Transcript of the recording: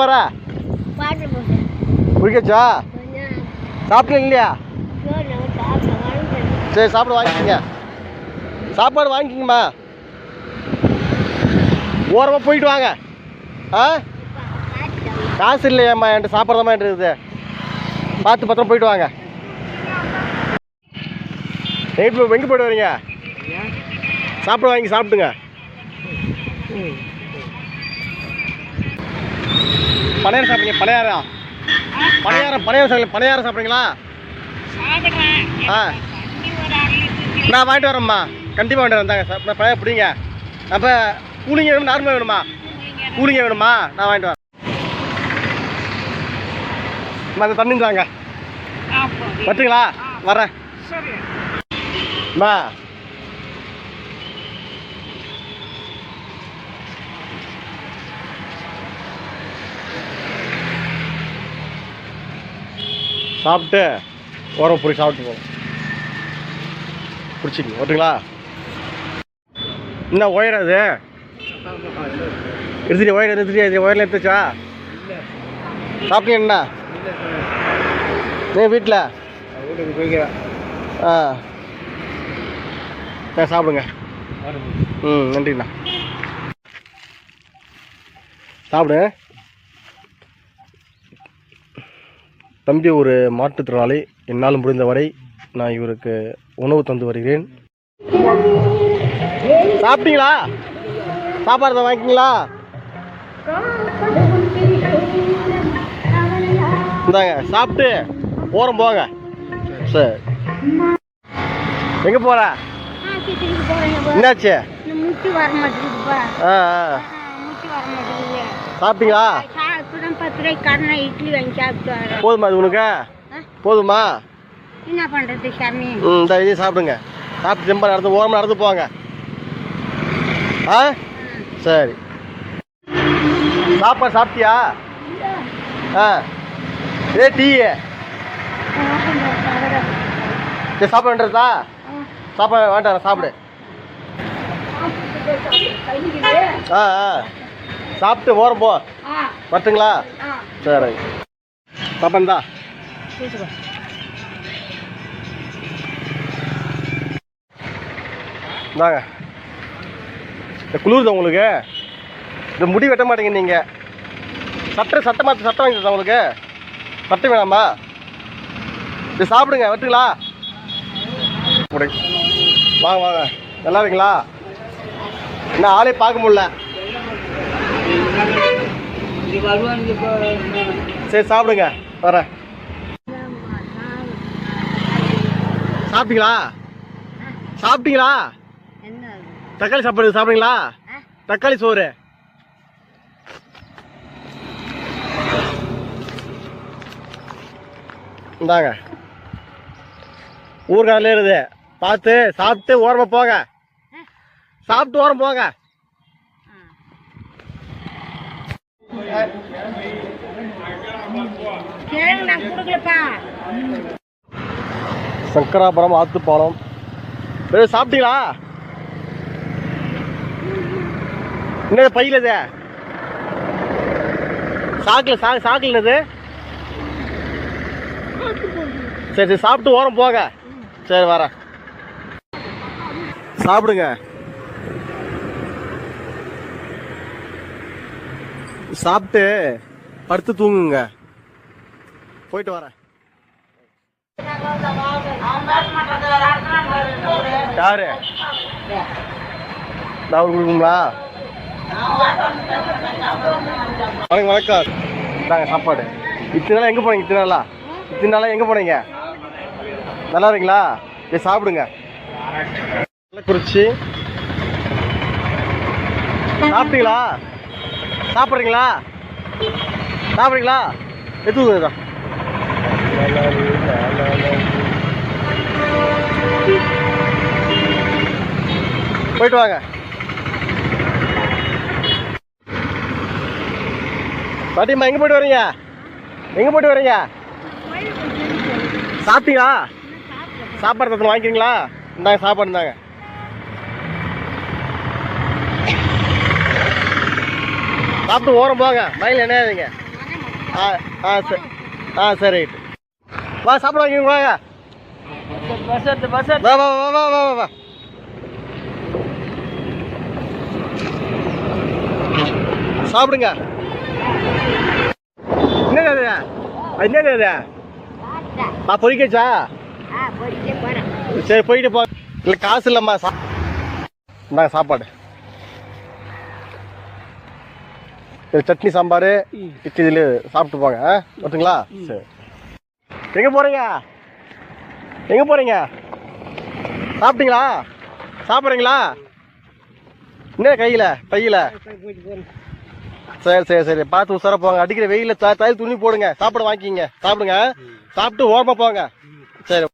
வர. பாட்டு குடிக்கச்சா? கொஞ்சம். சாப்பிட்டீங்க இல்லையா சரி சாப்பாடு வாங்கிக்கோங்க. சாப்பாடு வாங்கிக்கோங்கம்மா. ஓரமாக போயிட்டு வாங்க. ஆ? காசு இல்லையாம்மா என்கிட்ட சாப்பாடு தான் இருக்குது. பார்த்து பத்திரம் போயிட்டு வாங்க. போய் எங்கே போயிட்டு வரீங்க? சாப்பாடு வாங்கி சாப்பிட்டுங்க பணியாரம் சாப்பிடுங்க பணியாரம் பணியாரம் பணியாரம் சாப்பிடுங்க பணியாரம் சாப்பிட்றீங்களா? ஆ. நான் வாங்கிட்டு வரேம்மா. கண்டிப்பாக வாங்கிட்டு வந்தாங்க சார். பழைய பிடிங்க. அப்போ கூலிங்க வேணும்? நார்மலாக வேணுமா? கூலிங்க வேணுமா? நான் வாங்கிட்டு வரேன். அம்மா, அந்த தண்ணி தாங்க வரட்டுங்களா வரேன். அம்மா. சாப்பிட்டு உரம் பொறி சாப்பிட்டு போவோம். பிடிச்சிங்க ஓட்டுங்களா என்ன ஒயர் அது? எடுத்துட்டு ஒயர் எடுத்துட்டு இது ஒயரில் எடுத்துச்சா? சாப்பிட்டீங்க என்ன? நீ வீட்டில் வீட்டுக்கு போய்க்கிறேன் ஆ சாப்பிடுங்க. ம் நன்றிண்ணா. சாப்பிடு. தம்பி ஒரு மாற்றுத்திறனாளி. என்னால் முடிந்தவரை நான் இவருக்கு உணவு தந்து வருகிறேன். சாப்பிட்டீங்களா? சாப்பாடு தான் வாங்கிக்கிங்களா இந்தாங்க சாப்பிட்டு ஓரம் போங்க. சரி. எங்கே போகிற என்னாச்சு? வர ஆ வர சாப்பிட்டீங்களா? இப்பதான் பத்து ரூபாய்க்கு கடனை இட்லி வாங்கி சாப்பிட்டு வரேன் போதுமா இது உனக்கு? போதுமா? என்ன பண்ணுறது சாமி? ம் இந்த இதையும் சாப்பிடுங்க. சாப்பிட்டு திரும்ப நடந்து ஓரமாக நடந்து போங்க. ஆ? சரி. சாப்பாடு சாப்பிட்டியா? ஆ. ஏ டீ சரி சாப்பாடுன்றதா சாப்பாடு வேண்டாம் சாப்பிடு. ஆ ஆ. சாப்பிட்டு ஓரம் போ. வரட்டுங்களா? சரி. பாப்பா இந்தாங்க. இந்த குளிருதா உங்களுக்கு? இந்த முடி வெட்ட மாட்டீங்க நீங்கள் சட்டை சட்டை மாற்ற சட்டை வாங்கி உங்களுக்கு? சட்டை வேணாமா? இது சாப்பிடுங்க வெட்டுங்களா. வாங்க வாங்க. நல்லா இருக்கீங்களா? என்ன ஆளே பார்க்க முடியல. சரி சாப்பிடுங்க. வரேன். சாப்பிட்டீங்களா? சாப்பிட்டீங்களா? தக்காளி சாப்பாடு சாப்பிடுங்களா தக்காளி சோறு. இந்தாங்க. ஊர்காரில் இருக்குது. பார்த்து சாப்பிட்டு ஓரமாக போங்க. சாப்பிட்டு ஓரம் போங்க. சங்கராபுரம் ஆத்துப்பாலம். சாப்பிட்டீங்களா? என்ன பையில இது? சாக்கில் சா சாக்கில் என்னது? சரி சரி சாப்பிட்டு ஓரம் போங்க சரி வரேன். சாப்பிடுங்க. சாப்பிட்டு படுத்து தூங்குங்க. போயிட்டு வரேன். யாரு? நான் கொடுக்குங்களா? வணக்கம் வணக்கம். நாங்கள் சாப்பாடு. இத்தனை நாள் எங்கே போனீங்க இத்தனை நாளா? இத்தனை நாளாக எங்கே போனீங்க? நல்லா இருக்கீங்களா? சரி சாப்பிடுங்க. கள்ளக்குறிச்சி சாப்பிட்டீங்களா? சாப்பிட்றீங்களா? சாப்பிட்றீங்களா? எடுத்துக்கோங்க போயிட்டு வாங்க. பாட்டிம்மா எங்கே போயிட்டு வரீங்க? எங்கே போயிட்டு வரீங்க? சாப்பிட்டீங்களா? சாப்பாடு தத்து வாங்கிக்கிறீங்களா? இந்தாங்க சாப்பாடு இருந்தாங்க சாப்பிட்டு ஓரம் போங்க. மயில் என்ன ஆ ஆ சரி ஆ சரி. ரைட்டு வா சாப்பிட வாங்க வாங்க. வா வா வா வா வா வா சாப்பிடுங்க. என்னங்க அது ஆ பொறிக்கச்சா சரி போயிட்டு போ. இல்லை காசு இல்லைம்மா சா இந்தாங்க சாப்பாடு இது சட்னி சாம்பார் இட்லி இதில் சாப்பிட்டு போங்க. ஆ? வரட்டுங்களா சரி. எங்கே போகிறீங்க எங்கே போகிறீங்க சாப்பிட்டீங்களா? சாப்பிட்றீங்களா? என்ன கையில்? கையில்? சரி சரி சரி. பார்த்து உசாரா போங்க. அடிக்கிற வெயிலில் தயிர் துணி போடுங்க. சாப்பிட வாங்கிக்கிங்க. சாப்பிடுங்க. சாப்பிட்டு ஓரமாக போங்க. சரி.